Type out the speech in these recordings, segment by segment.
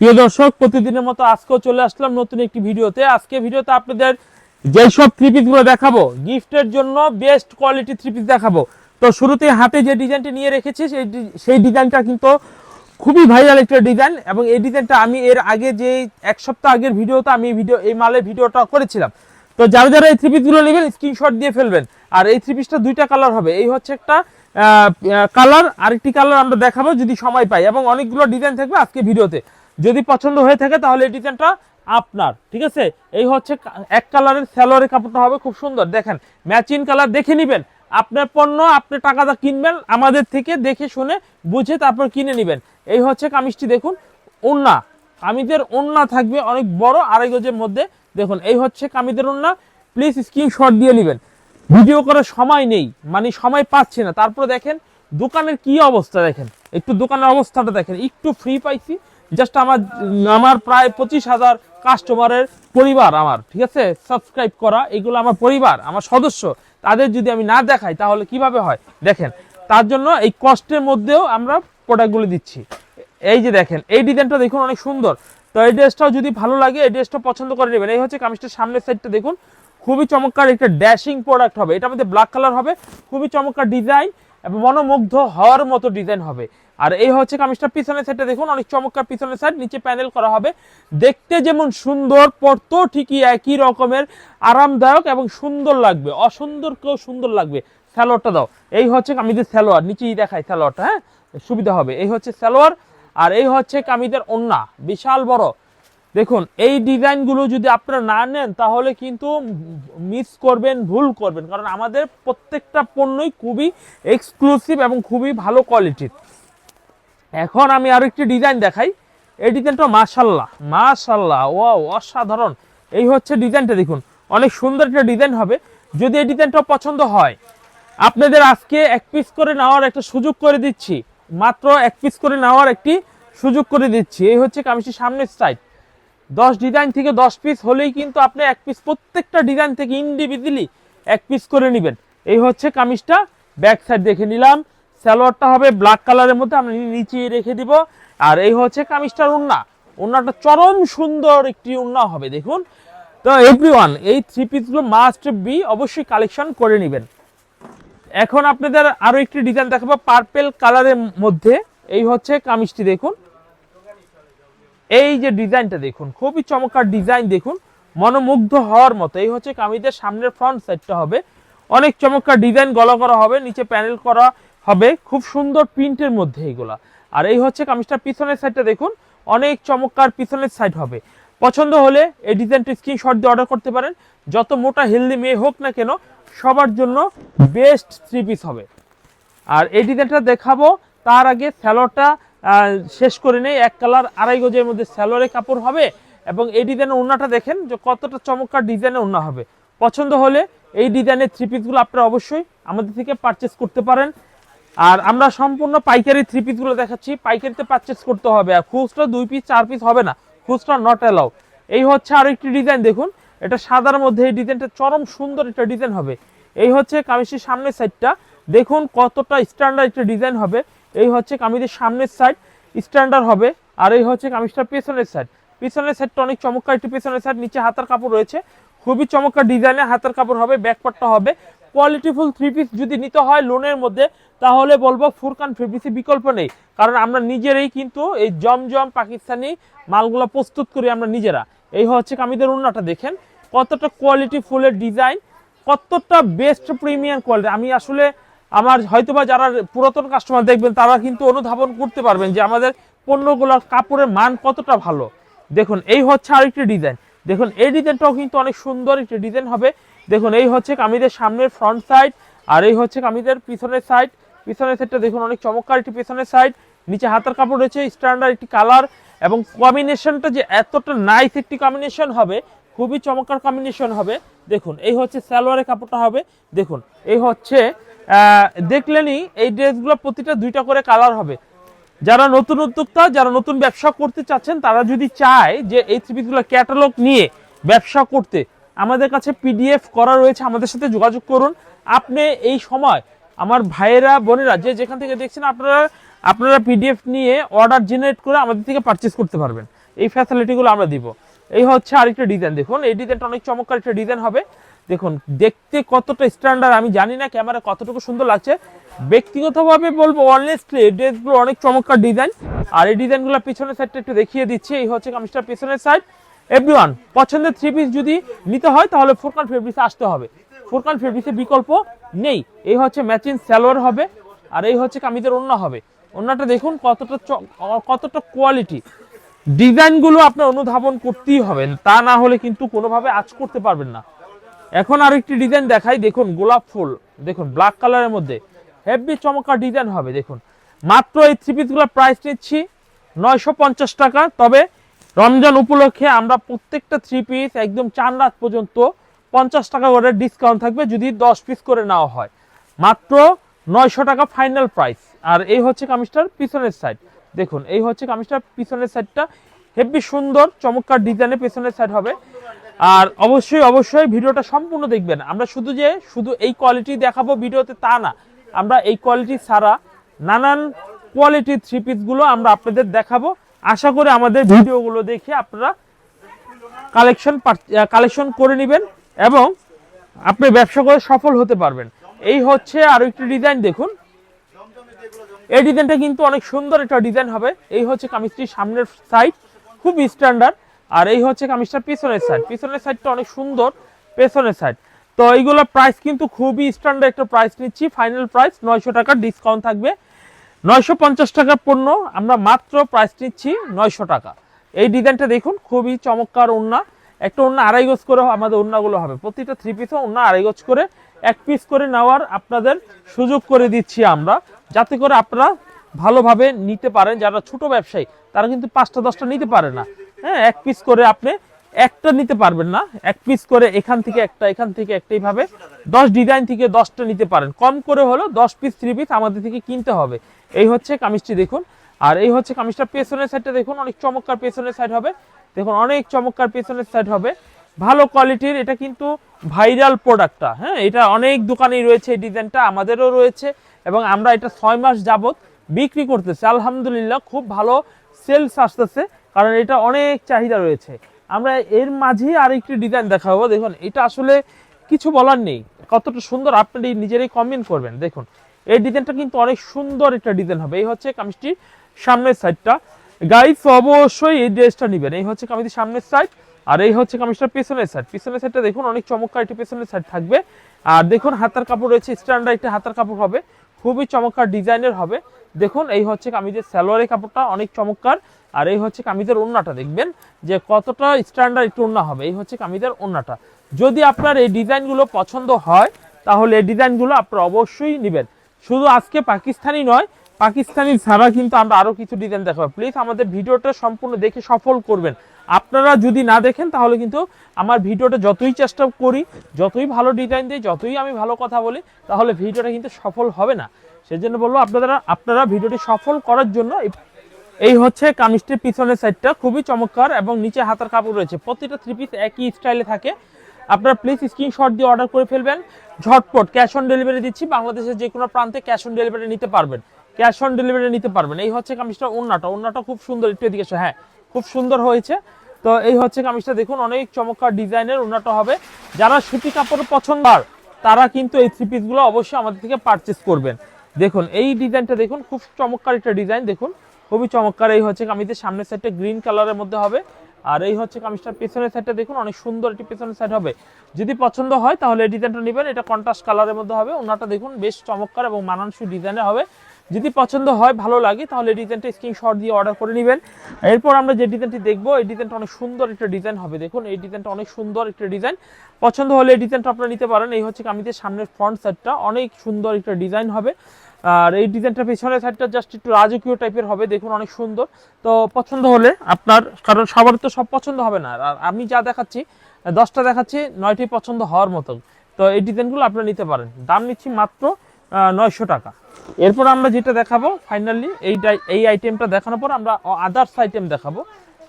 প্রিয় দর্শক, প্রতিদিনের মতো আজকেও চলে আসলাম নতুন একটি ভিডিওতে। আজকে ভিডিওতে আপনাদের যেসব থ্রি গুলো দেখাবো গিফটের জন্য বেস্ট কোয়ালিটি থ্রি পিস দেখাবো। তো শুরুতে হাতে যে ডিজাইনটা নিয়ে রেখেছি, সেই সেই ডিজাইনটা কিন্তু খুবই ভাইরাল একটা ডিজাইন এবং এই ডিজাইনটা আমি এর আগে যে এক সপ্তাহ আগের ভিডিওতে আমি ভিডিও এই মালের ভিডিওটা করেছিলাম। তো যারা যারা এই থ্রি গুলো নেবেন স্ক্রিনশট দিয়ে ফেলবেন। আর এই থ্রি পিসটা দুইটা কালার হবে। এই হচ্ছে একটা কালার আরেকটি কালার আমরা দেখাবো যদি সময় পাই এবং অনেকগুলো ডিজাইন থাকবে আজকে ভিডিওতে। যদি পছন্দ হয়ে থাকে তাহলে এই ডিজাইনটা আপনার, ঠিক আছে? এই হচ্ছে এক কালারের স্যালোয়ারের কাপড়টা হবে, খুব সুন্দর। দেখেন ম্যাচিং কালার দেখে নেবেন। আপনার পণ্য, আপনি টাকাটা কিনবেন, আমাদের থেকে দেখে শুনে বুঝে তারপর কিনে নেবেন। এই হচ্ছে কামিজটি, দেখুন, ওন্না। কামিজের ওন্না থাকবে অনেক বড়, আড়াই গজের মধ্যে। দেখুন, এই হচ্ছে কামিজের ওন্না। প্লিজ স্ক্রিনশট দিয়ে নেবেন। ভিডিও করার সময় নেই মানে সময় পাচ্ছি না। তারপরে দেখেন, দোকানের কি অবস্থা দেখেন? একটু দোকানের অবস্থাটা দেখেন। একটু ফ্রি পাইছি। জাস্ট আমার আমার প্রায় পঁচিশ হাজার কাস্টমারের পরিবার আমার, ঠিক আছে? সাবস্ক্রাইব করা, এগুলো আমার পরিবার, আমার সদস্য। তাদের যদি আমি না দেখাই, তাহলে কীভাবে হয়? দেখেন, তার জন্য এই কষ্টের মধ্যেও আমরা প্রোডাক্টগুলো দিচ্ছি। এই যে দেখেন, এই ডিজাইনটা দেখুন অনেক সুন্দর। তো এই ড্রেসটাও যদি ভালো লাগে, এই ড্রেসটা পছন্দ করে নেবেন। এই হচ্ছে কামিজটার সামনের সাইডটা দেখুন। খুবই চমৎকার একটা ড্যাশিং প্রোডাক্ট হবে। এটা মধ্যে ব্ল্যাক কালার হবে। খুবই চমৎকার ডিজাইন এবং মনোমুগ্ধ হওয়ার মতো ডিজাইন হবে। আর এই হচ্ছে কামিজটা, পিছনের সাইডটা দেখুন, অনেক চমৎকার পিছনের সাইড নিচে প্যানেল করা হবে। দেখতে যেমন সুন্দর পড়তেও ঠিকই একই রকমের, আরামদায়ক এবং সুন্দর লাগবে, অসুন্দরকেও সুন্দর লাগবে। স্যালোয়ারটা দাও, এই হচ্ছে কামিজের স্যালোয়ার নিচেই দেখায় স্যালোয়ারটা হ্যাঁ? সুবিধা হবে, এই হচ্ছে স্যালোয়ার আর এই হচ্ছে কামিজের ওন্না, বিশাল বড়। দেখুন, এই ডিজাইনগুলো যদি আপনারা না নেন, তাহলে কিন্তু মিস করবেন, ভুল করবেন, কারণ আমাদের প্রত্যেকটা পণ্যই খুবই এক্সক্লুসিভ এবং খুবই ভালো কোয়ালিটির এখন আমি আরও একটি ডিজাইন দেখাই। এই ডিজাইনটা মাশাল্লাহ মাশাল্লাহ ও অসাধারণ। এই হচ্ছে ডিজাইনটা দেখুন, অনেক সুন্দর একটা ডিজাইন হবে। যদি এই ডিজাইনটা পছন্দ হয়, আপনাদের আজকে এক পিস করে নেওয়ার একটা সুযোগ করে দিচ্ছি। মাত্র এক পিস করে নেওয়ার একটি সুযোগ করে দিচ্ছি। এই হচ্ছে কামিজটির সামনের সাইড দশ ডিজাইন থেকে দশ পিস হলেই কিন্তু আপনি এক পিস প্রত্যেকটা ডিজাইন থেকে ইন্ডিভিজুয়ালি এক পিস করে নেবেন। এই হচ্ছে কামিজটা ব্যাক সাইড দেখে নিলাম। সালোয়ারটা হবে ব্ল্যাক কালারের মধ্যে, আমরা নিচে রেখে দিব। আর এই হচ্ছে কামিজটার উন্না। উন্নাটা চরম সুন্দর একটি উন্না হবে, দেখুন। তো এভরি ওয়ান এই থ্রি পিসগুলো মাস্ট বি অবশ্যই কালেকশন করে নেবেন। এখন আপনাদের আরও একটি ডিজাইন দেখাবো পার্পেল কালারের মধ্যে। এই হচ্ছে কামিজটি, দেখুন। এই যে ডিজাইনটা দেখুন, খুবই চমৎকার ডিজাইন দেখুন। মনোমুগ্ধ হওয়ার মতো। এই হচ্ছে কামিজের সামনের ফ্রন্ট সাইডটা হবে। অনেক চমৎকার ডিজাইন গলা করা হবে, নিচে প্যানেল করা হবে খুব সুন্দর প্রিন্টের মধ্যে এইগুলা আর এই হচ্ছে কামিজটার পিছনের সাইডটা দেখুন, অনেক চমৎকার পিছনের সাইড হবে। পছন্দ হলে এই ডিজাইনটা স্ক্রিনশট দিয়ে অর্ডার করতে পারেন। যত মোটা হেলদি মেয়ে হোক না কেন, সবার জন্য বেস্ট থ্রি পিস হবে। আর এই ডিজাইনটা দেখাবো, তার আগে স্যালোয়ারটা শেষ করে নেই, এক কালার আড়াই গজের মধ্যে স্যালোয়ারের কাপড় হবে। এবং এই ডিজাইনের ওড়নাটা দেখেন যে কতটা চমৎকার ডিজাইনের ওড়না হবে। পছন্দ হলে এই ডিজাইনের থ্রি পিসগুলো আপনারা অবশ্যই আমাদের থেকে পারচেস করতে পারেন। আর আমরা সম্পূর্ণ পাইকারি থ্রি পিসগুলো দেখাচ্ছি। পাইকারিতে পারচেস করতে হবে। আর খুচরা দুই পিস চার পিস হবে না। খুচরা নট অ্যালাউ এই হচ্ছে আরও একটি ডিজাইন দেখুন। এটা সাদার মধ্যে এই ডিজাইনটা চরম সুন্দর একটা ডিজাইন হবে। এই হচ্ছে কামিজের সামনের সাইডটা দেখুন কতটা স্ট্যান্ডার্ড একটা ডিজাইন হবে। এই হচ্ছে কামিজের সামনের সাইড স্ট্যান্ডার্ড হবে। আর এই হচ্ছে কামিজটার পেছনের সাইড পেছনের সাইডটা অনেক চমৎকার একটি পেছনের সাইড নিচে হাতার কাপড় রয়েছে। খুবই চমৎকার ডিজাইনের হাতার কাপড় হবে ব্যাকপার্টটা হবে। কোয়ালিটিফুল থ্রি পিস যদি নিতে হয় লোনের মধ্যে, তাহলে বলব ফুরকান পিসের বিকল্প নেই। কারণ আমরা নিজেরাই কিন্তু এই জমজম পাকিস্তানি মালগুলো প্রস্তুত করি আমরা নিজেরা। এই হচ্ছে কামিদের উন্নাটা দেখেন। কতটা কোয়ালিটি ফুলের ডিজাইন কতটা বেস্ট প্রিমিয়াম কোয়ালিটি আমি আসলে আমার হয়তোবা যারা পুরাতন কাস্টমার দেখবেন, তারা কিন্তু অনুধাবন করতে পারবেন যে আমাদের পণ্যগুলোর কাপড়ের মান কতটা ভালো। দেখুন, এই হচ্ছে আরেকটি ডিজাইন দেখুন, এই ডিজাইনটাও কিন্তু অনেক সুন্দর একটি ডিজাইন হবে। দেখুন, এই হচ্ছে কামিদের সামনের ফ্রন্ট সাইড আর এই হচ্ছে কামিদের পিছনের সাইড পিছনের সাইডটা দেখুন, অনেক চমৎকার একটি পিছনের সাইড নিচে হাতের কাপড় রয়েছে স্ট্যান্ডার্ড একটি কালার এবং কম্বিনেশনটা যে এতটা নাইস একটি কম্বিনেশন হবে, খুবই চমৎকার কম্বিনেশন হবে। দেখুন, এই হচ্ছে সালোয়ারের কাপড়টা হবে। দেখুন, এই হচ্ছে দেখলেনই এই ড্রেসগুলো প্রতিটা দুইটা করে কালার হবে। যারা নতুন উদ্যোক্তা, যারা নতুন ব্যবসা করতে চাচ্ছেন, তারা যদি চায় যে এই থ্রি পিসগুলো ক্যাটালগ নিয়ে ব্যবসা করতে আমাদের কাছে পিডিএফ করা রয়েছে, আমাদের সাথে যোগাযোগ করুন। আপনি এই সময় আমার ভাইয়েরা, বোনেরা, যে যেখান থেকে দেখছেন, আপনারা আপনারা পিডিএফ নিয়ে অর্ডার জেনারেট করে আমাদের থেকে পারচেস করতে পারবেন। এই ফ্যাসিলিটিগুলো আমরা দিব। এই হচ্ছে আরেকটা ডিজাইন দেখুন, এই ডিজাইনটা অনেক চমৎকার একটা ডিজাইন হবে। দেখুন, দেখতে কতটা স্ট্যান্ডার্ড আমি জানি না ক্যামেরা কতটুকু সুন্দর লাগছে। ব্যক্তিগতভাবে বলব অনেস্টলি এই ড্রেসগুলো অনেক চমৎকার ডিজাইন আর এই ডিজাইনগুলো পিছনের সাইডটা একটু দেখিয়ে দিচ্ছি। এই হচ্ছে কামিজটার পিছনের সাইড এভরিওয়ান পছন্দের থ্রি পিস যদি নিতে হয়, তাহলে ফোরকান ফেব্রিক্সে আসতে হবে। ফোরকান ফেব্রিক্সের বিকল্প নেই। এই হচ্ছে ম্যাচিং স্যালোয়ার হবে, আর এই হচ্ছে কামিজের অন্য হবে। অন্যটা দেখুন কতটা কতটা কোয়ালিটি ডিজাইনগুলো আপনার অনুধাবন করতেই হবে, তা না হলে কিন্তু কোনোভাবে আজ করতে পারবেন না। এখন আরেকটি ডিজাইন দেখাই, দেখুন গোলাপ ফুল। দেখুন ব্ল্যাক কালারের মধ্যে। হেভি চমৎকার ডিজাইন হবে, দেখুন। মাত্র এই থ্রি পিসগুলো প্রাইস নিচ্ছি নয়শো পঞ্চাশ টাকা, তবে রমজান উপলক্ষে আমরা প্রত্যেকটা থ্রি পিস একদম চার রাত পর্যন্ত পঞ্চাশ টাকা করে ডিসকাউন্ট থাকবে যদি দশ পিস করে নেওয়া হয়। মাত্র নয়শো টাকা ফাইনাল প্রাইস আর এই হচ্ছে কামিজটার পিছনের সাইড দেখুন, এই হচ্ছে কামিজটার পিছনের সাইডটা হেভি সুন্দর, চমৎকার ডিজাইনের পেছনের সাইড হবে। আর অবশ্যই অবশ্যই ভিডিওটা সম্পূর্ণ দেখবেন। আমরা শুধু যে, শুধু এই কোয়ালিটি দেখাবো ভিডিওতে তা না। আমরা এই কোয়ালিটি ছাড়া নানান কোয়ালিটির থ্রি পিসগুলো আমরা আপনাদের দেখাবো। আশা করি আমাদের ভিডিওগুলো দেখে আপনারা কালেকশন কালেকশন করে নেবেন এবং আপনি ব্যবসা করে সফল হতে পারবেন। এই হচ্ছে আরও একটি ডিজাইন দেখুন। এই ডিজাইনটা কিন্তু অনেক সুন্দর একটা ডিজাইন হবে। এই হচ্ছে কামিজটির সামনের সাইড খুব স্ট্যান্ডার্ড আর এই হচ্ছে কামিজটার পিছনের সাইড পিছনের সাইডটা অনেক সুন্দর, পেছনের সাইড তো এইগুলো প্রাইস কিন্তু খুবই স্ট্যান্ডার্ড একটা প্রাইস নিচ্ছি। ফাইনাল প্রাইস নয়শো টাকার ডিসকাউন্ট থাকবে। নয়শো পঞ্চাশ টাকার পণ্য, আমরা মাত্র প্রাইস নিচ্ছি নয়শো টাকা। এই ডিজাইনটা দেখুন, খুবই চমৎকার ওড়না। একটা ওড়না আড়াই গজ করে আমাদের ওড়নাগুলো হবে। প্রতিটা থ্রি পিসও ওড়না আড়াই গজ করে, এক পিস করে নেওয়ার আপনাদের সুযোগ করে দিচ্ছি আমরা। যাতে করে আপনারা ভালোভাবে নিতে পারেন। যারা ছোট ব্যবসায়ী, তারা কিন্তু পাঁচটা, দশটা নিতে পারে না। হ্যাঁ এক পিস করে আপনি একটা নিতে পারবেন না। এক পিস করে এখান থেকে একটা, এখান থেকে একটা, এইভাবে দশ ডিজাইন থেকে দশটা নিতে পারেন। কম করে হলো দশ পিস থ্রি পিস আমাদের থেকে কিনতে হবে। এই হচ্ছে কামিজটি দেখুন। আর এই হচ্ছে কামিজটা পেছনের সাইডটা দেখুন, অনেক চমৎকার পেছনের সাইড হবে। দেখুন, অনেক চমৎকার পেছনের সাইড হবে। ভালো কোয়ালিটির এটা কিন্তু ভাইরাল প্রোডাক্টটা হ্যাঁ এটা অনেক দোকানেই রয়েছে এই ডিজাইনটা আমাদেরও রয়েছে। এবং আমরা এটা ছয় মাস যাবত বিক্রি করতেছি। আলহামদুলিল্লাহ, খুব ভালো সেলস আসতেছে। কারণ এটা অনেক চাহিদা রয়েছে। আমরা এর মাঝেই আরেকটি ডিজাইন দেখাবো। দেখুন, এটা আসলে কিছু বলার নেই। কতটা সুন্দর আপনি নিজেরাই কমেন্ট করবেন। দেখুন, এই ডিজাইনটা কিন্তু অনেক সুন্দর একটা ডিজাইন হবে। এই হচ্ছে কামিজটির সামনের সাইডটা গাইস অবশ্যই এই ড্রেসটা নেবেন। এই হচ্ছে কামিজের সামনের সাইড আর এই হচ্ছে কামিজটার পেছনের সাইড পেছনের সাইডটা দেখুন, অনেক চমৎকার একটি পেছনের সাইড থাকবে। আর দেখুন, হাতার কাপড় রয়েছে স্ট্যান্ডার্ড একটা হাতার কাপড় হবে। খুবই চমৎকার ডিজাইনের হবে। দেখুন, এই হচ্ছে কামিজের সালোয়ারের কাপড়টা, অনেক চমৎকার। আর এই হচ্ছে কামিজের ওন্নাটা, দেখবেন যে কতটা স্ট্যান্ডার্ড একটু ওন্না হবে। এই হচ্ছে কামিজের ওন্নাটা। যদি আপনার এই ডিজাইনগুলো পছন্দ হয়, তাহলে এই ডিজাইনগুলো আপনারা অবশ্যই নেবেন। শুধু আজকে পাকিস্তানি নয়, পাকিস্তানি ছাড়া কিন্তু আমরা আরও কিছু ডিজাইন দেখাবো। প্লিজ আমাদের ভিডিওটা সম্পূর্ণ দেখে সফল করবেন। আপনারা যদি না দেখেন, তাহলে কিন্তু আমার ভিডিওটা যতই চেষ্টা করি, যতই ভালো ডিজাইন দিই, যতই আমি ভালো কথা বলি, তাহলে ভিডিওটা কিন্তু সফল হবে না। সেই জন্য বলব আপনারা আপনারা ভিডিওটি সফল করার জন্য এই- হচ্ছে কামিজটির পিছনের সাইডটা খুবই চমৎকার এবং নিচে হাতার কাপড় রয়েছে। প্রতিটা থ্রি পিস একই স্টাইলে থাকে। আপনারা প্লিজ স্ক্রিনশট দিয়ে অর্ডার করে ফেলবেন। ঝটপট ক্যাশ অন ডেলিভারি দিচ্ছি। বাংলাদেশের যে কোনো প্রান্তে ক্যাশ অন ডেলিভারি নিতে পারবেন। ক্যাশ অন ডেলিভারি নিতে পারবেন। এই হচ্ছে কামিজটা ওন্নাটা ওন্নাটা খুব সুন্দর একটু এদিকে হ্যাঁ খুব সুন্দর হয়েছে। তো এই হচ্ছে কামিজটা। দেখুন, অনেক চমৎকার ডিজাইনের ওন্নাটা হবে। যারা সুতি কাপড় পছন্দ আর তারা কিন্তু এই থ্রি পিসগুলো অবশ্যই আমাদের থেকে পারচেস করবেন। দেখুন, এই ডিজাইনটা দেখুন, খুব চমৎকার একটা ডিজাইন দেখুন খুবই চমৎকার। এই হচ্ছে কামিজের সামনের সাইডটা গ্রিন কালারের মধ্যে হবে। আর এই হচ্ছে কামিজটার পেছনের সাইডটা দেখুন, অনেক সুন্দর একটি পেছনের সাইড হবে। যদি পছন্দ হয়, তাহলে এই ডিজাইনটা নেবেন। এটা কন্ট্রাস্ট কালারের মধ্যে হবে। ওনাটা দেখুন, বেশ চমৎকার এবং মানানসই ডিজাইনের হবে। যদি পছন্দ হয়, ভালো লাগে, তাহলে ডিজাইনটা স্ক্রিনশট দিয়ে অর্ডার করে নেবেন। এরপর আমরা যে ডিজাইনটি দেখব, এই ডিজাইনটা অনেক সুন্দর একটা ডিজাইন হবে। দেখুন, এই ডিজাইনটা অনেক সুন্দর একটা ডিজাইন পছন্দ হলে এই ডিজাইনটা আপনারা নিতে পারেন। এই হচ্ছে কামিজের সামনের ফ্রন্ট সাইডটা অনেক সুন্দর একটা ডিজাইন হবে। আর এই ডিজাইনটা পেছনের সাইডটা জাস্ট একটু রাজকীয় টাইপের হবে, দেখুন অনেক সুন্দর। তো পছন্দ হলে আপনার, কারণ সবার তো সব পছন্দ হবে না। আর আমি যা দেখাচ্ছি, দশটা দেখাচ্ছি, নয়টি পছন্দ হওয়ার মতো তো এই ডিজাইনগুলো আপনারা নিতে পারেন। দাম নিচ্ছি মাত্র নয়শো টাকা। এরপর আমরা যেটা দেখাবো ফাইনালি এই এই আইটেমটা দেখানোর পর আমরা আদার্স আইটেম দেখাবো।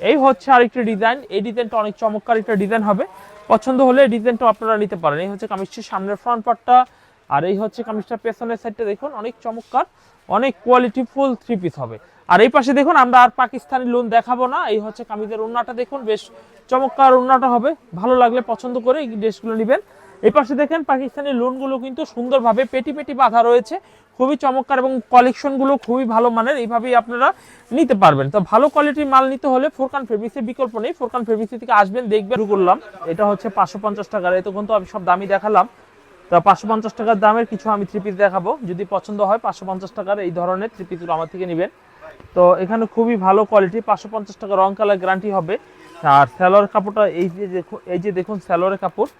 এই হচ্ছে আরেকটা ডিজাইন। এই ডিজাইনটা অনেক চমৎকার একটা ডিজাইন হবে। পছন্দ হলে এই ডিজাইনটা আপনারা নিতে পারেন। এই হচ্ছে কামিজটির সামনের ফ্রন্ট পার্টটা আর এই হচ্ছে কামিজটার পেছনের সাইডটা দেখুন, অনেক চমৎকার, অনেক কোয়ালিটি ফুল থ্রি পিস হবে। আর এই পাশে দেখুন, আমরা আর পাকিস্তানি লোন দেখাবো না, এই হচ্ছে কামিজের উন্নাটা দেখুন, বেশ চমৎকার উন্নাটা হবে, ভালো লাগলে পছন্দ করে এই ড্রেসগুলো নেবেন। এই পাশে দেখেন, পাকিস্তানি লোনগুলো কিন্তু সুন্দরভাবে পেটি পেটি বাঁধা রয়েছে, খুবই চমৎকার এবং কালেকশনগুলো খুবই ভালো মানের, এইভাবেই আপনারা নিতে পারবেন। তো ভালো কোয়ালিটির মাল নিতে হলে ফোরকান ফেব্রিক্সের বিকল্প নেই ফোরকান ফেব্রিক্স থেকে আসবেন, দেখবেন। করলাম, এটা হচ্ছে পাঁচশো পঞ্চাশ টাকার, এতক্ষণ তো আমি সব দামি দেখালাম। তো পাঁচশো পঞ্চাশ টাকার দামের কিছু আমি থ্রি পিস দেখাবো। যদি পছন্দ হয় পাঁচশো পঞ্চাশ টাকার এই ধরনের থ্রি পিসগুলো আমার থেকে নেবেন। তো এখানে খুবই ভালো কোয়ালিটি পাঁচশো পঞ্চাশ টাকা রং কালার গ্যারান্টি হবে। আর স্যালোয়ার কাপড়টা এই যে দেখুন এই যে দেখুন স্যালোয়ারের কাপড়।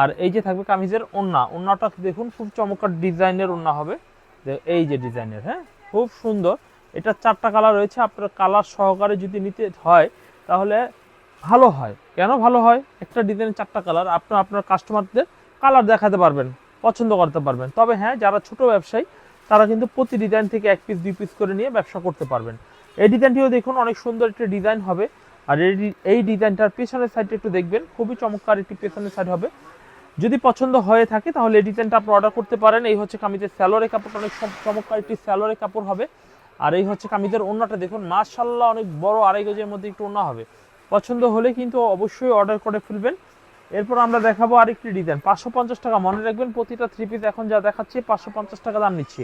আর এই যে থাকবে কামিজের ওন্না। ওন্নাটা দেখুন খুব চমৎকার ডিজাইনের ওন্না হবে। এই যে ডিজাইনের হ্যাঁ? খুব সুন্দর। এটা চারটা কালার রয়েছে, আপনার কালার সহকারে যদি নিতে হয়, তাহলে ভালো হয়। কেন ভালো হয়? একটা ডিজাইনের চারটা কালার আপনার আপনার কাস্টমারদের কালার দেখাতে পারবেন, পছন্দ করতে পারবেন। তবে হ্যাঁ যারা ছোট ব্যবসায়ী, তারা কিন্তু প্রতি ডিজাইন থেকে এক পিস দুই পিস করে নিয়ে ব্যবসা করতে পারবেন। এই ডিজাইনটিও দেখুন, অনেক সুন্দর একটা ডিজাইন হবে। আর এই ডিজাইনটার পেছনের সাইডটা একটু দেখবেন, খুবই চমৎকার একটি পেছনের সাইড হবে। যদি পছন্দ হয়ে থাকে, তাহলে এই ডিজাইনটা আপনি অর্ডার করতে পারেন। এই হচ্ছে কামিজের স্যালোয়ারের কাপড়টা, অনেক চম- চমৎকার একটি স্যালোয়ারের কাপড় হবে। আর এই হচ্ছে কামিজের ওড়নাটা দেখুন মাশাল্লাহ অনেক বড়, আড়াই গজের মধ্যে একটু ওড়না হবে। পছন্দ হলে কিন্তু অবশ্যই অর্ডার করে ফেলবেন। এরপর আমরা দেখাবো আরেকটি ডিজাইন পাঁচশো পঞ্চাশ টাকা মনে রাখবেন, প্রতিটা থ্রি পিস এখন যা দেখাচ্ছি, পাঁচশো পঞ্চাশ টাকা দাম নিচ্ছি।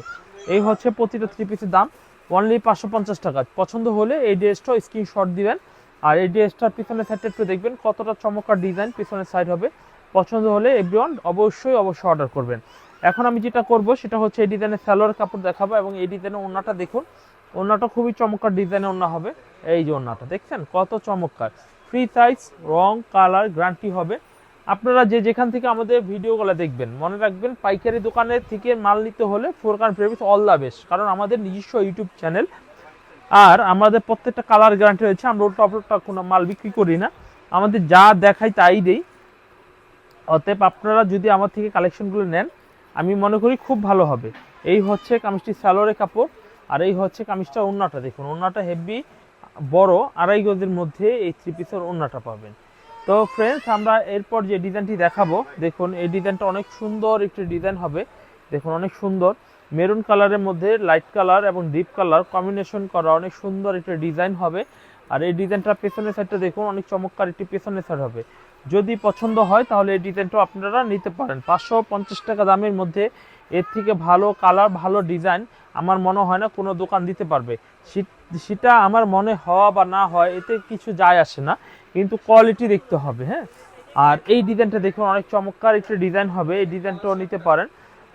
এই হচ্ছে প্রতিটা থ্রি পিসের দাম। অনলি পাঁচশো পঞ্চাশ টাকা। পছন্দ হলে এই ড্রেসটা স্ক্রিনশট দিবেন। আর এই ড্রেসটার পিছনের সাইডটা একটু দেখবেন, কতটা চমৎকার ডিজাইন পিছনের সাইড হবে। পছন্দ হলে এভরিওয়ান অবশ্যই অবশ্যই অর্ডার করবেন। এখন আমি যেটা করব, সেটা হচ্ছে এই ডিজাইনের স্যালোয়ার কাপড় দেখাবো এবং এই ডিজাইনের ওড়নাটা দেখুন। ওড়নাটা খুবই চমৎকার ডিজাইনের ওড়না হবে। এই যে ওড়নাটা দেখছেন? কত চমৎকার। ফ্রি সাইজ রং কালার গ্যারান্টি হবে। আপনারা যে যেখান থেকে আমাদের ভিডিওগুলো দেখবেন, মনে রাখবেন পাইকারি দোকানের থেকে মাল নিতে হলে Forkan premise all the best কারণ আমাদের নিজস্ব ইউটিউব চ্যানেল আর আমাদের প্রত্যেকটা কালার গ্যারান্টি রয়েছে, আমরা উল্টো আপলোডটা কোনো মাল বিক্রি করি না। আমাদের যা দেখাই তাই দেই। অতএব আপনারা যদি আমার থেকে কালেকশনগুলো নেন, আমি মনে করি খুব ভালো হবে। এই হচ্ছে কামিজটি স্যালোয়ারের কাপড়, আর এই হচ্ছে কামিজটা ওড়নাটা। দেখুন, ওড়নাটা হেভি বড়, আড়াই গজের মধ্যে এই থ্রি পিসের ওড়নাটা পাবেন। তো ফ্রেন্ডস আমরা এরপর যে ডিজাইনটি দেখাবো, দেখুন, এই ডিজাইনটা অনেক সুন্দর একটি ডিজাইন হবে। দেখুন, অনেক সুন্দর। মেরুন কালারের মধ্যে লাইট কালার এবং ডিপ কালার কম্বিনেশন করা অনেক সুন্দর একটা ডিজাইন হবে। আর এই ডিজাইনটা পেছনের সাইডটা দেখুন, অনেক চমৎকার একটি পেছনের সাইড হবে। যদি পছন্দ হয়, তাহলে এই ডিজাইনটা আপনারা নিতে পারেন। পাঁচশো পঞ্চাশ টাকা দামের মধ্যে এর থেকে ভালো কালার ভালো ডিজাইন আমার মনে হয় না কোনো দোকান দিতে পারবে। সেটা আমার মনে হওয়া বা না হয় এতে কিছু যায় আসে না। কিন্তু কোয়ালিটি দেখতে হবে হ্যাঁ? আর এই ডিজাইনটা দেখুন, অনেক চমৎকার একটা ডিজাইন হবে, এই ডিজাইনটাও নিতে পারেন।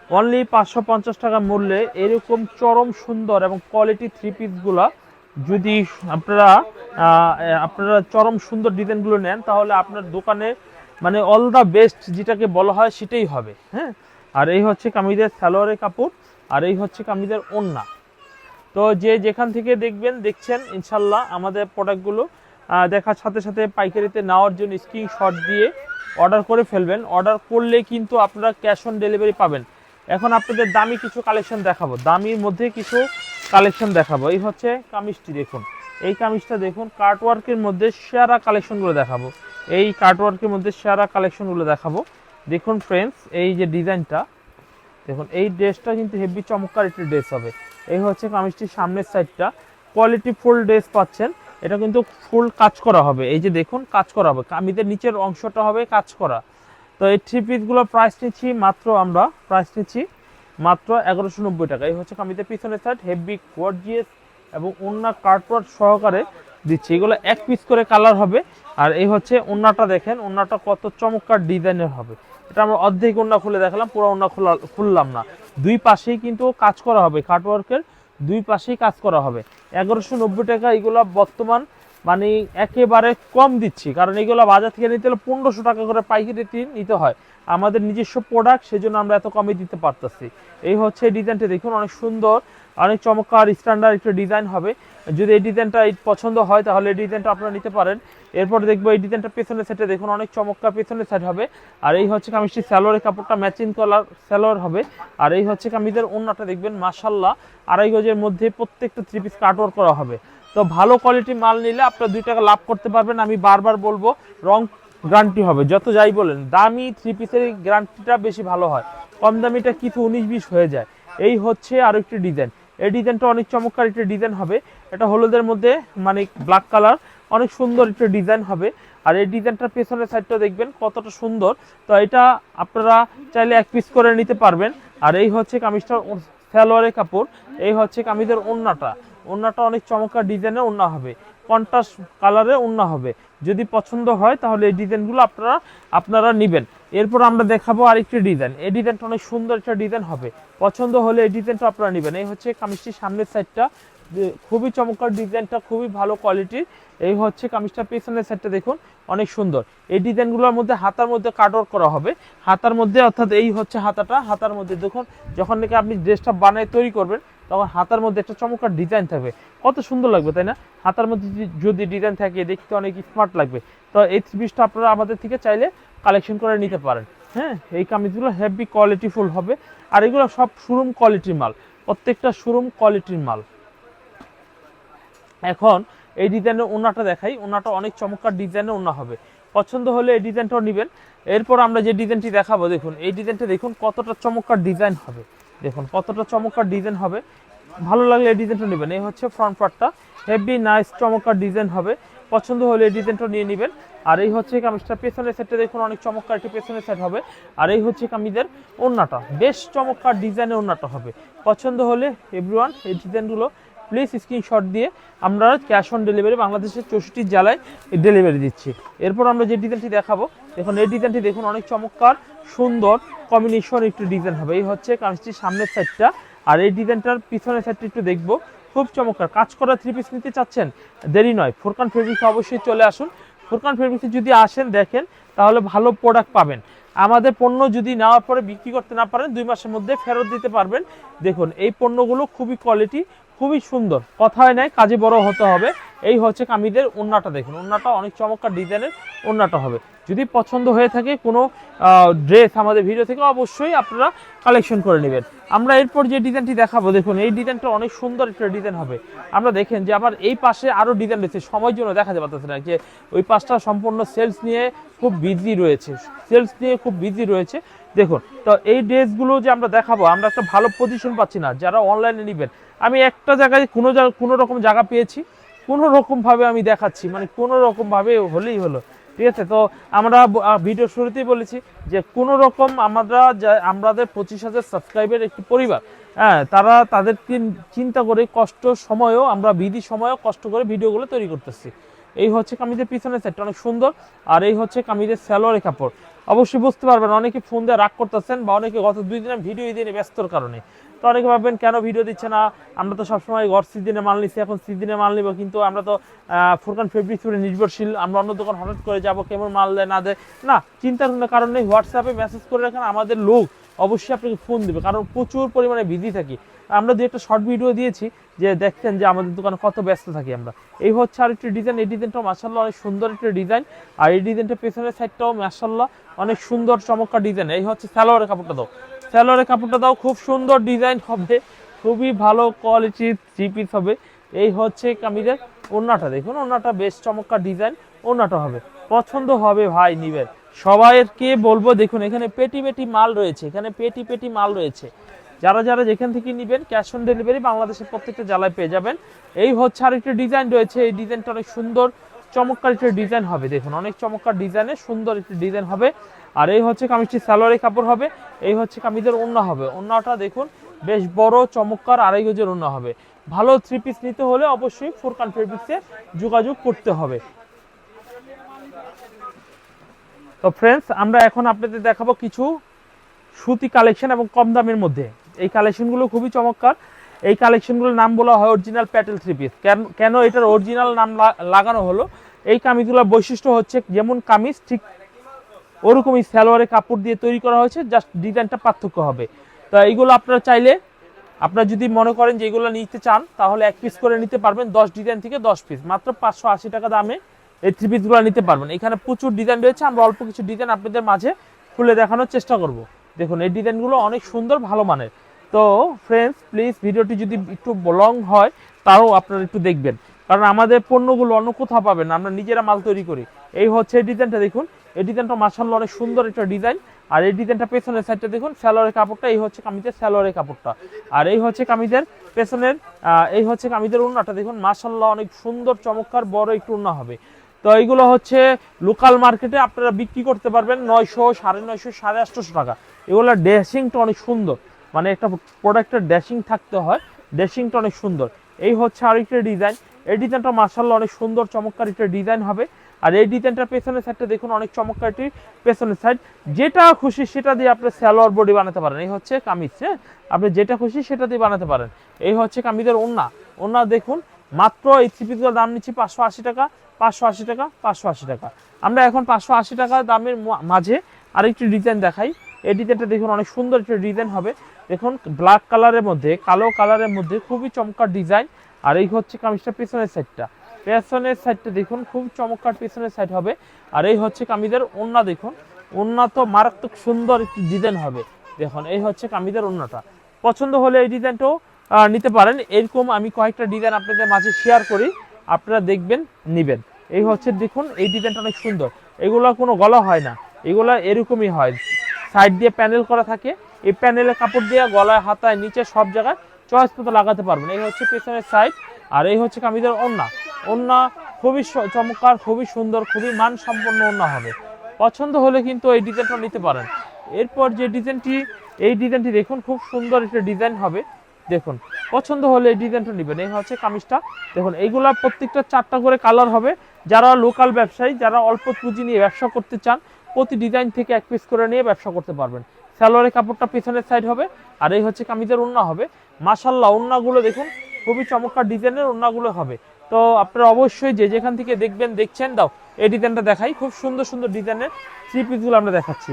অনলি পাঁচশো পঞ্চাশ টাকা মূল্যে এরকম চরম সুন্দর এবং কোয়ালিটি থ্রি পিসগুলা যদি আপনারা আপনারা চরম সুন্দর ডিজাইনগুলো নেন, তাহলে আপনার দোকানে মানে অল দ্য বেস্ট যেটাকে বলা হয় সেটাই হবে হ্যাঁ? আর এই হচ্ছে কামিজের সালোয়ারের কাপড়, আর এই হচ্ছে কামিজের ওড়না তো যে যেখান থেকে দেখবেন, দেখছেন, ইনশাল্লাহ আমাদের প্রোডাক্টগুলো দেখার সাথে সাথে পাইকারিতে নেওয়ার জন্য স্ক্রিনশট দিয়ে অর্ডার করে ফেলবেন। অর্ডার করলে কিন্তু আপনারা ক্যাশ অন ডেলিভারি পাবেন। এখন আপনাদের দামি কিছু কালেকশন দেখাবো। দামির মধ্যে কিছু কালেকশন দেখাবো। এই হচ্ছে কামিজটি, দেখুন। এই কামিজটা দেখুন কার্টওয়ার্কের মধ্যে সেরা কালেকশনগুলো দেখাবো। এই কার্টওয়ার্কের মধ্যে সেরা কালেকশনগুলো দেখাবো। দেখুন ফ্রেন্ডস এই যে ডিজাইনটা দেখুন, এই ড্রেসটা কিন্তু হেভি চমৎকার একটি ড্রেস হবে। এই হচ্ছে কামিজটির সামনের সাইডটা কোয়ালিটি ফুল ড্রেস পাচ্ছেন। এটা কিন্তু ফুল কাজ করা হবে। এই যে দেখুন, কাজ করা হবে। কামিদের নিচের অংশটা হবে কাজ করা। তো এই থ্রি পিসগুলোর প্রাইস নিচ্ছি, মাত্র আমরা প্রাইস নিচ্ছি, মাত্র এগারোশো নব্বই টাকা। এই হচ্ছে কামিদের পিছনের সাইড হেভি গর্জিয়াস এবং অন্য কার্টওয়ার্ক সহকারে দিচ্ছি। এগুলো এক পিস করে কালার হবে। আর এই হচ্ছে ওন্নাটা দেখেন ওন্নাটা কত চমৎকার ডিজাইনের হবে। এটা আমরা অর্ধেক ওন্না খুলে দেখালাম, পুরো ওন্না খোলা, খুললাম না। দুই পাশেই কিন্তু কাজ করা হবে কাটওয়ার্কের দুই পাশেই কাজ করা হবে। এগারোশো নব্বই টাকা এগুলো বর্তমান মানে একেবারে কম দিচ্ছি। কারণ এগুলো বাজার থেকে নিতে হলে পনেরোশো টাকা করে পাইকারি নিতে হয়। আমাদের নিজস্ব প্রোডাক্ট সেজন্য আমরা এত কমে দিতে পারতেছি। এই হচ্ছে ডিজাইনটা দেখুন, অনেক সুন্দর। অনেক চমৎকার স্ট্যান্ডার্ড একটা ডিজাইন হবে। যদি এই ডিজাইনটা পছন্দ হয়, তাহলে এই ডিজাইনটা আপনারা নিতে পারেন। এরপর দেখব এই ডিজাইনটা পেছনের সাইডে দেখুন, অনেক চমৎকার পেছনের সাইড হবে। আর এই হচ্ছে কামিজটি স্যালোয়ারের কাপড়টা ম্যাচিং কালার স্যালোয়ার হবে। আর এই হচ্ছে কামিজের ওন্নাটা দেখবেন মাসাল্লাহ আড়াই গজের মধ্যে প্রত্যেকটা থ্রি পিস কাটওয়ার করা হবে। তো ভালো কোয়ালিটি মাল নিলে আপনার দুই টাকা লাভ করতে পারবেন। আমি বারবার বলব রং গ্যারান্টি হবে। যত যাই বলেন, দামি থ্রি পিসের গ্যারান্টিটা বেশি ভালো হয়। কম দামিটা কিছু উনিশ বিশ হয়ে যায়। এই হচ্ছে আরও একটি ডিজাইন এই ডিজাইনটা অনেক চমৎকার একটা ডিজাইন হবে। এটা হলুদের মধ্যে মানে ব্ল্যাক কালার অনেক সুন্দর একটা ডিজাইন হবে। আর এই ডিজাইনটার পেছনের সাইডটা দেখবেন কতটা সুন্দর। তো এটা আপনারা চাইলে এক পিস করে নিতে পারবেন। আর এই হচ্ছে কামিজটার সালোয়ারের কাপড়। এই হচ্ছে কামিজের ওন্নাটা। ওন্নাটা অনেক চমৎকার ডিজাইনে ওন্না হবে। কন্ট্রাস্ট কালারে ওন্না হবে। যদি পছন্দ হয় তাহলে এই ডিজাইনগুলো আপনারা আপনারা নেবেন। এরপর আমরা দেখাবো আরেকটি ডিজাইন। এই ডিজাইনটা অনেক সুন্দর একটা ডিজাইন হবে। পছন্দ হলে এই ডিজাইনটা আপনারা নেবেন। এই হচ্ছে কামিজটির সামনের সাইডটা খুবই চমৎকার ডিজাইনটা, খুবই ভালো কোয়ালিটির এই হচ্ছে কামিজটা পেছনের সাইডটা দেখুন, অনেক সুন্দর। এই ডিজাইনগুলোর মধ্যে হাতার মধ্যে কাটওয়ার্ক করা হবে। হাতার মধ্যে অর্থাৎ এই হচ্ছে হাতাটা, হাতার মধ্যে দেখুন, যখন নাকি আপনি ড্রেসটা বানায় তৈরি করবেন, তখন হাতার মধ্যে একটা চমৎকার ডিজাইন থাকবে। কত সুন্দর লাগবে, তাই না? হাতার মধ্যে যদি- যদি ডিজাইন থাকে, দেখতে অনেক স্মার্ট লাগবে। তো এই থ্রি পিসটা আপনারা আমাদের থেকে চাইলে কালেকশন করে নিতে পারেন। হ্যাঁ এই কামিজগুলো হেভি কোয়ালিটিফুল হবে। আর এগুলো সব শোরুম কোয়ালিটির মাল। প্রত্যেকটা শোরুম কোয়ালিটির মাল। এখন এই ডিজাইনের ওনাটা দেখাই। ওনাটা অনেক চমৎকার ডিজাইনের ওনা হবে। পছন্দ হলে এই ডিজাইনটাও নেবেন। এরপর আমরা যে ডিজাইনটি দেখাবো, দেখুন, এই ডিজাইনটা দেখুন কতটা চমৎকার ডিজাইন হবে। দেখুন, কতটা চমৎকার ডিজাইন হবে। ভালো লাগলে এই ডিজাইনটা নেবেন। এই হচ্ছে ফ্রন্ট পার্টটা হেভি নাইস চমৎকার ডিজাইন হবে। পছন্দ হলে এই ডিজাইনটা নিয়ে নেবেন। আর এই হচ্ছে কামিজটা, পেছনের সেটটা দেখুন অনেক চমৎকার একটি পেছনের সেট হবে। আর এই হচ্ছে কামিজের ওন্নাটা বেশ চমৎকার ডিজাইনের ওন্নাটা হবে। পছন্দ হলে এভরিওয়ান এই ডিজাইনগুলো প্লিজ স্ক্রিনশট দিয়ে আমরা ক্যাশ অন ডেলিভারি বাংলাদেশের চৌষট্টি জেলায় ডেলিভারি দিচ্ছি। এরপর আমরা যে ডিজাইনটি দেখাবো, দেখুন এই ডিজাইনটি দেখুন অনেক চমৎকার, সুন্দর কম্বিনেশন একটু ডিজাইন হবে। এই হচ্ছে কামিজটির সামনের সাইডটা আর এই ডিজাইনটার পিছনের সাইডটা একটু দেখব। খুব চমৎকার। কাজ করা থ্রি পিস নিতে চাচ্ছেন, দেরি নয়। ফোরকান ফেব্রিক্সে অবশ্যই চলে আসুন। ফোরকান ফেব্রিক্সে যদি আসেন, দেখেন, তাহলে ভালো প্রোডাক্ট পাবেন। আমাদের পণ্য যদি নেওয়ার পরে বিক্রি করতে না পারেন, দুই মাসের মধ্যে ফেরত দিতে পারবেন। দেখুন, এই পণ্যগুলো খুবই কোয়ালিটি খুবই সুন্দর। কথায় নাই, কাজে বড় হতে হবে। এই হচ্ছে কামিদের ওন্নাটা দেখুন। ওন্নাটা অনেক চমৎকার ডিজাইনের ওন্নাটা হবে। যদি পছন্দ হয়ে থাকে কোনো ড্রেস আমাদের ভিডিও থেকে অবশ্যই আপনারা কালেকশন করে নেবেন। আমরা এরপর যে ডিজাইনটি দেখাবো, দেখুন, এই ডিজাইনটা অনেক সুন্দর একটা ডিজাইন হবে। আমরা দেখেন যে আবার এই পাশে আরও ডিজাইন রয়েছে। সময়ের জন্য দেখাতে পারতেছে না যে ওই পাশটা সম্পূর্ণ সেলস নিয়ে খুব বিজি রয়েছে। সেলস নিয়ে খুব বিজি রয়েছে। দেখুন, তো এই ড্রেসগুলো যে আমরা দেখাবো, আমরা একটা ভালো পজিশন পাচ্ছি না। যারা অনলাইনে নেবেন, আমি একটা জায়গায় কোনো কোনো রকম জায়গা পেয়েছি। কোনো রকমভাবে আমি দেখাচ্ছি মানে কোনো রকমভাবে হলেই হলো। ঠিক আছে? তো আমরা ভিডিও শুরুতেই বলেছি যে কোনো রকম আমরা আমাদের পঁচিশ হাজার সাবস্ক্রাইবের একটি পরিবার হ্যাঁ তারা তাদের চিন্তা করে কষ্ট সময়ও, আমরা বিধি সময়ও কষ্ট করে ভিডিওগুলো তৈরি করতেছি। এই হচ্ছে কামিজের পিছনের সেটটা অনেক সুন্দর। আর এই হচ্ছে কামিজের স্যালোয়ারের কাপড়। অবশ্যই বুঝতে পারবেন, অনেকে ফোন দিয়ে রাগ করতেছেন বা অনেকে গত দুই দিনে ভিডিও দিনে ব্যস্তর কারণে। তো অনেকে ভাববেন, কেন ভিডিও দিচ্ছে না? আমরা তো সবসময় ঘর সিজনে মাল নিচ্ছি এখন সিজনে মাল নিব, কিন্তু আমরা তো ফুরকান ফেব্রিক উপরে নির্ভরশীল, আমরা অন্য দোকান হঠাৎ করে যাব, কেমন মাল দেয়, না দেয়? না, চিন্তার কোনো কারণ নেই হোয়াটসঅ্যাপে মেসেজ করে রাখেন, আমাদের লোক অবশ্যই আপনাকে ফোন দেবে, কারণ প্রচুর পরিমাণে বিজি থাকি। আমরা দু একটা শর্ট ভিডিও দিয়েছি, যে দেখছেন যে আমাদের দোকানে কত ব্যস্ত থাকি আমরা। এই হচ্ছে আর একটি ডিজাইন এই ডিজাইনটাও মাসাল্লাহ অনেক সুন্দর একটা ডিজাইন আর এই ডিজাইনটা পেছনের সাইডটাও মাসাল্লাহ অনেক সুন্দর, চমৎকার ডিজাইন এই হচ্ছে সালোয়ারের কাপড়টা দাও। সালোয়ারের কাপড়টা দাও, খুব সুন্দর ডিজাইন হবে, খুবই ভালো কোয়ালিটির থ্রি পিস হবে। এই হচ্ছে কামিজের ওন্নাটা দেখুন ওন্নাটা বেশ চমৎকার ডিজাইন ওন্নাটা হবে। পছন্দ হবে ভাই নিবেন সবাইকে বলব, দেখুন, এখানে পেটি পেটি মাল রয়েছে, এখানে পেটি পেটি মাল রয়েছে। যারা যারা যেখান থেকে নেবেন ক্যাশ অন ডেলিভারি বাংলাদেশের প্রত্যেকটা জেলায় পেয়ে যাবেন। এই হচ্ছে আর একটা ডিজাইন রয়েছে, এই ডিজাইনটা অনেক সুন্দর, চমৎকার একটা ডিজাইন হবে, দেখুন, অনেক চমৎকার ডিজাইনে সুন্দর একটা ডিজাইন হবে। আর এই হচ্ছে কামিজটি সালোয়ারি কাপড় হবে, এই হচ্ছে কামিজের ওন্না হবে। ওন্নাটা দেখুন, বেশ বড়, চমৎকার, আড়াই গজের ওন্না হবে। ভালো থ্রি পিস নিতে হলে অবশ্যই ফোর ফোরকান ফেব্রিক্সে যোগাযোগ করতে হবে। তো ফ্রেন্ডস আমরা এখন আপনাদের দেখাবো কিছু সুতি কালেকশন এবং কম দামের মধ্যে। এই কালেকশনগুলো খুবই চমৎকার। এই কালেকশনগুলোর নাম বলা হয় অরিজিনাল প্যাটেল থ্রি পিস কেন কেন এটার অরিজিনাল নাম লাগানো হলো? এই কামিজগুলোর বৈশিষ্ট্য হচ্ছে যেমন কামিজ ঠিক ওরকমই সালোয়ারের কাপড় দিয়ে তৈরি করা হয়েছে জাস্ট ডিজাইনটা পার্থক্য হবে। তো এইগুলো আপনারা চাইলে, আপনারা যদি মনে করেন যে এগুলো নিতে চান, তাহলে এক পিস করে নিতে পারবেন, দশ ডিজাইন থেকে দশ পিস মাত্র পাঁচশো আশি টাকা দামে এই থ্রি নিতে পারবেন। এখানে প্রচুর ডিজাইন রয়েছে, আমরা অল্প কিছু ডিজাইন আপনাদের মাঝে খুলে দেখানোর চেষ্টা করব। দেখুন, এই ডিজাইনগুলো অনেক সুন্দর, ভালো মানের। তো ফ্রেন্ডস প্লিজ ভিডিওটি যদি একটু লং হয়, তাও আপনারা একটু দেখবেন। কারণ আমাদের পণ্যগুলো অন্য কোথাও পাবেন আমরা নিজেরা মাল তৈরি করি। এই হচ্ছে এই ডিজাইনটা দেখুন। এই ডিজাইনটা মাসাল্লাহ অনেক সুন্দর একটা ডিজাইন আর এই ডিজাইনটা পেছনের সাইডটা দেখুন স্যালোয়ারের কাপড়টা, এই হচ্ছে কামিজের স্যালোয়ারের কাপড়টা। আর এই হচ্ছে কামিজের পেছনের এই হচ্ছে কামিজের উন্নাটা দেখুন মাশাল্লাহ অনেক সুন্দর, চমৎকার, বড় একটু উন্না হবে। তো এইগুলো হচ্ছে লোকাল মার্কেটে আপনারা বিক্রি করতে পারবেন নয়শো, সাড়ে নয়শো, সাড়ে আটশোশো টাকা। এগুলো ড্রেসিংটা অনেক সুন্দর। মানে একটা প্রোডাক্টের ড্যাশিং থাকতে হয়, ড্যাশিংটা অনেক সুন্দর। এই হচ্ছে আরেকটা ডিজাইন এই ডিজাইনটা মার্শাল্লাহ অনেক সুন্দর, চমৎকার একটা ডিজাইন হবে। আর এই ডিজাইনটার পেছনের সাইডটা দেখুন, অনেক চমৎকার একটি পেছনের সাইড যেটা খুশি সেটা দিয়ে আপনি স্যালোয়ার বডি বানাতে পারেন। এই হচ্ছে কামিজ হ্যাঁ? আপনি যেটা খুশি সেটা দিয়ে বানাতে পারেন। এই হচ্ছে কামিজের ওন্না ওন্না দেখুন, মাত্র এই থ্রি দাম নিচ্ছি পাঁচশো আশি টাকা। পাঁচশো আশি টাকা, পাঁচশো আশি টাকা। আমরা এখন পাঁচশো আশি টাকা দামের মাঝে আরেকটি ডিজাইন দেখাই। এই ডিজাইনটা দেখুন, অনেক সুন্দর একটা ডিজাইন হবে। দেখুন ব্ল্যাক কালারের মধ্যে, কালো কালারের মধ্যে খুবই চমৎকার ডিজাইন আর এই হচ্ছে কামিজটা পেছনের সাইডটা পেছনের সাইডটা দেখুন, খুব চমৎকার পেছনের সাইড হবে। আর এই হচ্ছে কামিজের ওন্না দেখুন। ওন্না তো মারাত্মক সুন্দর একটি ডিজাইন হবে। দেখুন, এই হচ্ছে কামিজের ওন্নাটা পছন্দ হলে এই ডিজাইনটাও নিতে পারেন। এরকম আমি কয়েকটা ডিজাইন আপনাদের মাঝে শেয়ার করি। আপনারা দেখবেন, নেবেন। এই হচ্ছে দেখুন, এই ডিজাইনটা অনেক সুন্দর। এগুলো কোনো গলা হয় না। এগুলো এরকমই হয়। সাইড দিয়ে প্যানেল করা থাকে। এই প্যানেলের কাপড় দিয়ে গলায়, হাতায়, নিচে সব জায়গায় চয়েস মতো লাগাতে পারবেন। এই হচ্ছে পেছনের সাইড। আর এই হচ্ছে কামিজের ওন্না ওন্না খুবই চমৎকার, খুবই সুন্দর, খুবই মান সম্পন্ন ওন্না হবে। পছন্দ হলে কিন্তু এই ডিজাইনটা নিতে পারেন। এরপর যে ডিজাইনটি, এই ডিজাইনটি দেখুন, খুব সুন্দর একটা ডিজাইন হবে। দেখুন পছন্দ হলে এই ডিজাইনটা নেবেন। এই হচ্ছে কামিজটা। দেখুন, এইগুলা প্রত্যেকটা চারটা করে কালার হবে। যারা লোকাল ব্যবসায়ী, যারা অল্প পুঁজি নিয়ে ব্যবসা করতে চান, প্রতি ডিজাইন থেকে এক পিস করে নিয়ে ব্যবসা করতে পারবেন। সালোয়ারের কাপড়টা পিছনের সাইড হবে, আর এই হচ্ছে কামিজের ওন্না হবে। মাসাল্লাহ ওন্নাগুলো দেখুন, খুবই চমৎকার ডিজাইনের ওন্নাগুলো হবে। তো আপনারা অবশ্যই যে যেখান থেকে দেখবেন, দেখছেন, দাও, এই ডিজাইনটা দেখাই। খুব সুন্দর সুন্দর ডিজাইনের থ্রি পিসগুলো আমরা দেখাচ্ছি।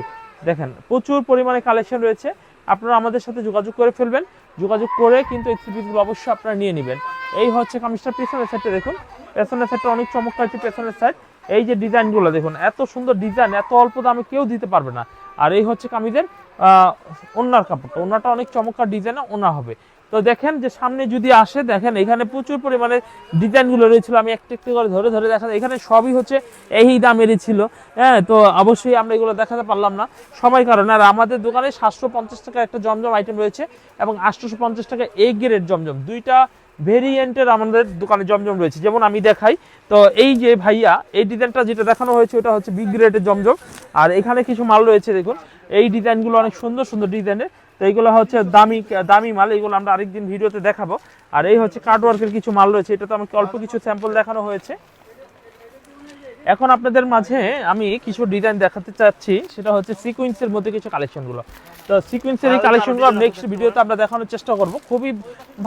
দেখেন, প্রচুর পরিমাণে কালেকশন রয়েছে। আপনারা আমাদের সাথে যোগাযোগ করে ফেলবেন। যোগাযোগ করে কিন্তু এই থ্রি পিসগুলো অবশ্যই আপনারা নিয়ে নেবেন। এই হচ্ছে কামিজটার পেছনের সাইডটা দেখুন। পেছনের সাইডটা অনেক চমৎকার একটি পেছনের সাইড এই যে ডিজাইনগুলো দেখুন, এত সুন্দর ডিজাইন এত অল্প দামে কেউ দিতে পারবে না। আর এই হচ্ছে কামিজের ওনার কাপড়টা। ওনারটা অনেক চমৎকার ডিজাইনে ওনা হবে। তো দেখেন যে সামনে যদি আসে, দেখেন এখানে প্রচুর পরিমাণে ডিজাইনগুলো রয়েছিল। আমি একটা একটু করে ধরে ধরে দেখা এখানে সবই হচ্ছে এই দামেরই ছিল। হ্যাঁ তো অবশ্যই আমরা এগুলো দেখাতে পারলাম না। সময় কারণে। আর আমাদের দোকানে সাতশো পঞ্চাশ টাকা একটা জমজম আইটেম রয়েছে এবং আটশোশো পঞ্চাশ টাকা এ গ্রেড জমজম। দুইটা ভেরিয়েন্টের আমাদের দোকানে জমজম রয়েছে। যেমন আমি দেখাই, তো এই যে ভাইয়া, এই ডিজাইনটা যেটা দেখানো হয়েছে, ওটা হচ্ছে বি গ্রেডের জমজম। আর এখানে কিছু মাল রয়েছে, দেখুন। এই ডিজাইনগুলো অনেক সুন্দর সুন্দর ডিজাইনের তো এইগুলো হচ্ছে দামি দামি মাল, এইগুলো আমরা আরেকদিন ভিডিওতে দেখাবো। আর এই হচ্ছে কার্ডওয়ার্কের কিছু মাল রয়েছে, এটা তো আমাকে অল্প কিছু স্যাম্পল দেখানো হয়েছে। এখন আপনাদের মাঝে আমি কিছু ডিজাইন দেখাতে চাচ্ছি সেটা হচ্ছে সিকুয়েন্সের মধ্যে কিছু কালেকশনগুলো তো সিকুয়েন্সের এই কালেকশনগুলো নেক্সট ভিডিওতে আমরা দেখানোর চেষ্টা করব। খুবই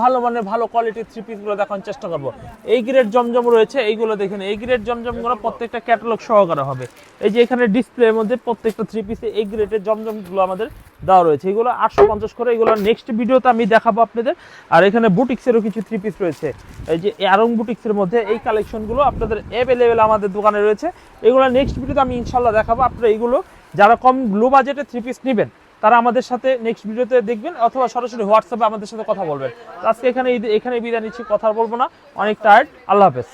ভালো মানের ভালো কোয়ালিটির থ্রি পিসগুলো দেখানোর চেষ্টা করব। এই গ্রেড জমজম রয়েছে এইগুলো দেখেন। এই গ্রেড জমজমগুলো প্রত্যেকটা ক্যাটালগ সহকারে হবে। এই যে এখানে ডিসপ্লের মধ্যে প্রত্যেকটা থ্রি পিসে এই গ্রেডের জমজমগুলো আমাদের দেওয়া রয়েছে। এগুলো আটশো পঞ্চাশ করে এগুলো নেক্সট ভিডিওতে আমি দেখাবো আপনাদের। আর এখানে বুটিক্সেরও কিছু থ্রি পিস রয়েছে। এই যে অ্যারং বুটিক্সের মধ্যে এই কালেকশনগুলো আপনাদের অ্যাভেলেবেল আমাদের দোকানে রয়েছে। এগুলো নেক্সট ভিডিওতে আমি ইনশাল্লাহ দেখাবো। আপনারা এগুলো যারা কম লো বাজেটে থ্রি পিস নেবেন, তারা আমাদের সাথে নেক্সট ভিডিওতে দেখবেন অথবা সরাসরি হোয়াটসঅ্যাপে আমাদের সাথে কথা বলবেন। আজকে এখানে এখানে বিদায় নিচ্ছি। কথা বলব না। অনেক টায়ার্ড আল্লাহ হাফেজ।